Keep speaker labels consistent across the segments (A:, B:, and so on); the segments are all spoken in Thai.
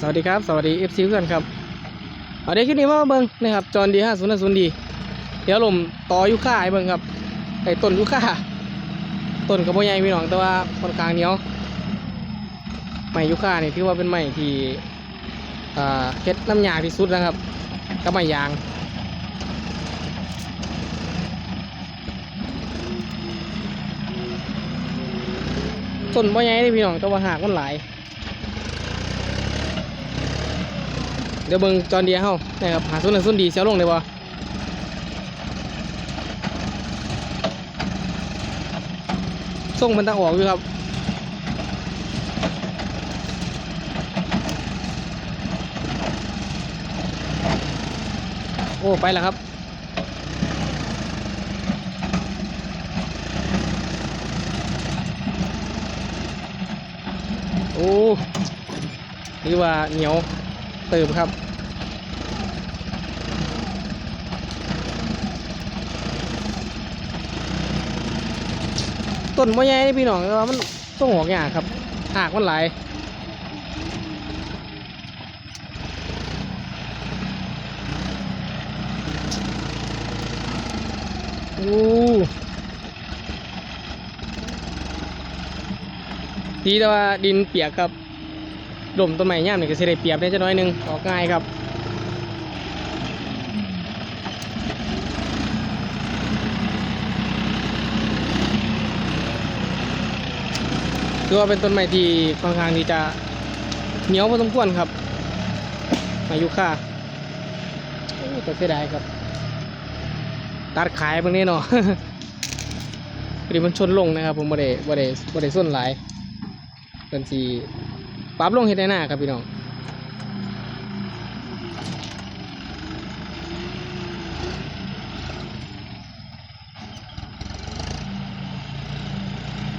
A: สวัสดีครับ สวัสดีเอฟซีเพื่อนครับเอาเดี๋ยวคลิปนี้มาเบิ้งนะครับจอนดีห้าศูนย์ศูนย์ดีเดี๋ยวลมต่อยุค่าให้เบิ้งครับไอ้ต้นยุค่าต้นกระโบใหญ่พี่น้องแต่ว่าคนข้างเหนียวไม้ยุค่านี่ถือว่าเป็นไม้ที่อ่าเฮ็ดน้ำยาที่สุดนะครับกับไม้ยางต้นบ่ใหญ่เลยพี่น้องแต่ว่าหากมันหลาย เดี๋ยวเบิ่งจอนเดียเฮานะครับหาส่วนหนึ่งส่วนดีเสียลงได้บ่ส่งมันตั้งออกอยู่ครับโอ้ไปแล้วครับโอ้นี่ว่าเหนียว เติมครับ ต้นมะใหญ่นี่พี่น้องว่ามันต้องหัวงากครับหากมันไหลายโอ้ดีแต่ว่าดินเปียกครับ ดมต้นไม้ย่ามนี่ก็สิได้เปรียบได้จะน้อยนึงออกง่ายครับคือว่าเป็นต้นไม้ที่ค่อนข้างที่จะเหนียวพอสมควรครับอายุค่าโอ้แต่เสียดายครับ ตัดขายบางนี้เนาะพอดีมันชนลงนะครับผมบ่ได้บ่ได้บ่ได้ส้นหลายเป็นสี ปรับลงเฮ็ดได้หน้าครับพี่น้อง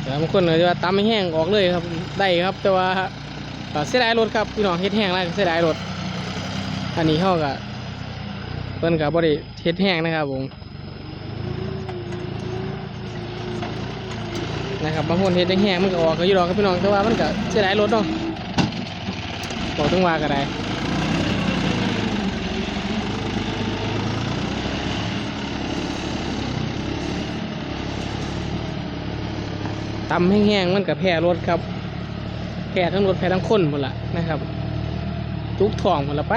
A: แต่บางคนเลยว่าตำไม่แห้งออกเลยครับได้ครับ แต่ว่าเสียดายรถครับพี่น้องเฮ็ดแห้งแล้วเสียดายรถอันนี้เขาก็เพิ่นก็บ่ได้เฮ็ดแห้งนะครับผมนะครับบางคนเฮ็ดแห้งมันก็ออกก็อยู่ดอกครับพี่น้องแต่ว่ามันก็เสียดายรถเนาะ บอกต้องว่าก็ไดตำแห้งๆมันก็แพ้รถครับแพ้ทั้งรถแพ้ทั้งคนหมดละนะครับจุกถ่องหมดละไป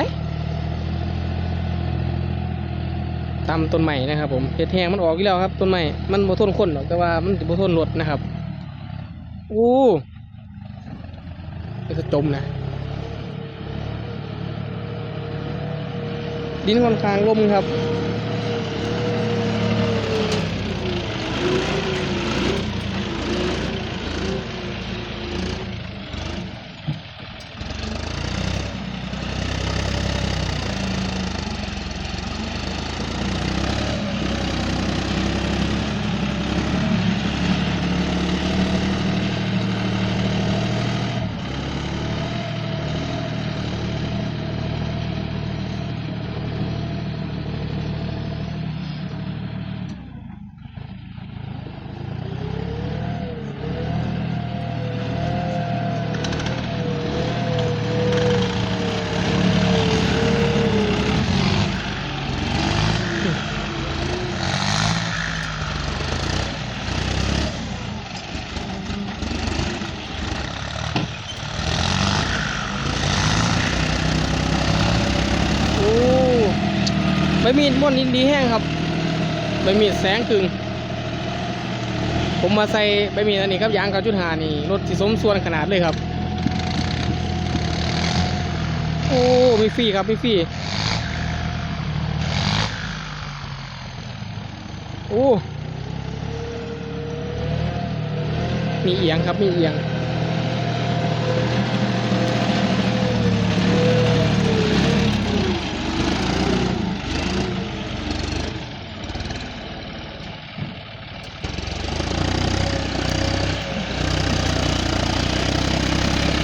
A: ตามต้นใหม่นะครับ ผมเห็ดแห้งมันออกอีกแล้วครับต้นใหม่มันบ่ทนคนหรอกแต่ว่ามันบ่ทนรถนะครับอู้จะจมนะ ดินค่อนข้างร่มครับโอ้ใบมีดม้วนนี้ดีแห้งครับใบมีดแสงกึ่งผมมาใส่ใบมีดอันนี้ครับยางเกาจุดหานี่รถสีสมส่วนขนาดเลยครับ โอ้มีฟรีครับมีฟรีโอ้มีเอียงครับมีเอียง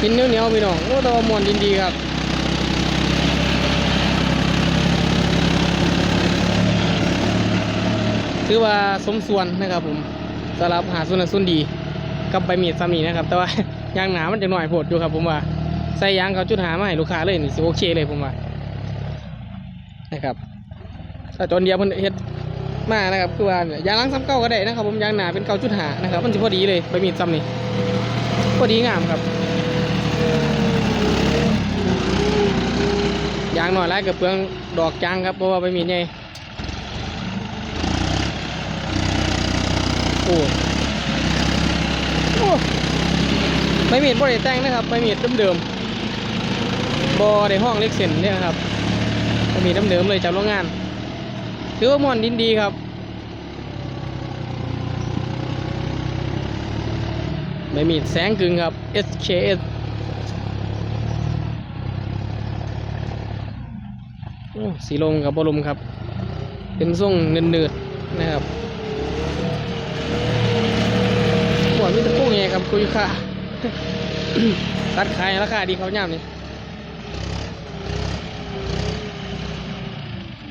A: กินเหนียวๆพี่น้องโอ้แตัวามวนดินดีครับถือว่าสมส่วนนะครับผมสำหรับหาส่วนส่วนดีกับใบมีดซ้ำนี่นะครับ แต่ว่ายางหนามันจะหน่อยโผดอยู่ครับผมว่าใส่ยางเขาจุดหามาให้ลูกค้าเลยนี่สิโอเคเลยผมว่านะครับถ้าจนเดียวเพิ่นเฮ็ดมานะครับคือว่ายางล้างซ้ำเก่าก็ได้นะครับผมยางหนาเป็นเก่าจุดหานะครับมันสิพอดีเลยใบมีดซ้ำนี่พอดีงามครับ ยางหน่อยแล้วกับเปลืองดอกจางครับเพราะว่าใบมีดใหโอ้โอ้ใบมีดบ่ได้แต่งนะครับใบมีดเดิมๆบ่ได้ห้องเล็กเส้นเนี่ยครับใบมีดเดิมๆเลยจากโรงงานถือว่าม่วนดินดีครับใบมีดแสงกึ่งครับ SKS โอ้ สีลมกับบลมครับ เป็นทรงเนืดๆนะครับหัวมีแตะกู้ไงครับคุยค่ะตัดขายราคาดีเขาย่ำนี่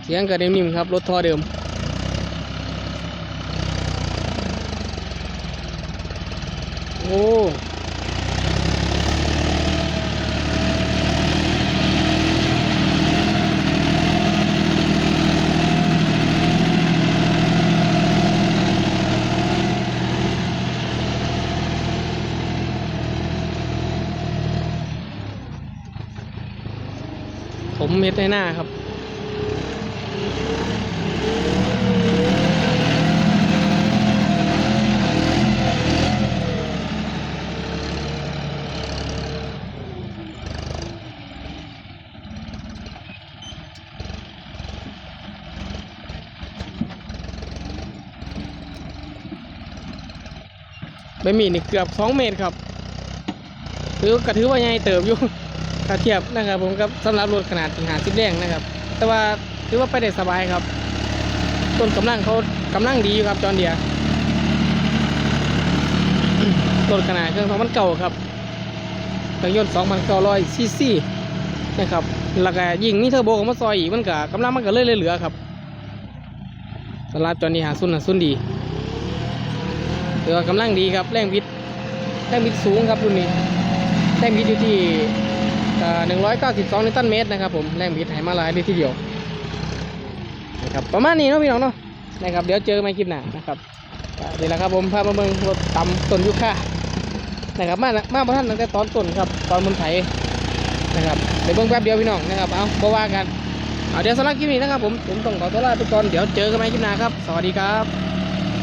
A: เสียงกระเด็นนิ่มครับ รถท่อเดิม โอ้ ผ มเม็ดในหน้าครับใบมีนี่เกือบสองเมตรครับถือกระถือว่าใหญ่เติบอยู่ ถ้าเทียบนะครับผมกับสำหรับรถขนาดหาสิบแรงนะครับ แต่ว่าถือว่าไปได้สบายครับ ต้นกำลังเขากำลังดีอยู่ครับจอนเดียต้นขนาดเครื่องสองพันเก่าครับเครื่องยนต์สองพันเก้าร้อยซีซีนะครับแล้วก็ยิ่งมีเทอร์โบของมาซอยอีกมันก็กำลังมันก็เลยเหลือครับสำหรับจอนนี้หาซุนหาซุนดีถือว่ากำลังดีครับแรงบิดแรงบิดสูงครับรุ่นนี้แรงบิดอยู่ที่ หนึ่งร้อยเก้าสิบสองนิวตันเมตรนะครับผมแรงบิดไหมาลายเลยทีเดียวนะครับประมาณนี้เนาะพี่น้องเนาะนะครับเดี๋ยวเจอกันใหม่คลิปหน้านะครับนี่แหละครับผมพามาเมืองรถต่ำต้นยุค่านะครับมามาพระท่านตั้งแต่ตอนต้นครับตอนบนไถนะครับเดี๋ยวเบิ่งแป๊บเดียวพี่น้องนะครับเอาบ่ว่ากันเอาเดี๋ยวสำหรับคลิปนี้นะครับผมผมต้องขอตัวลาไปก่อนเดี๋ยวเจอกันใหม่คลิปหน้าครับ สวัสดีครับ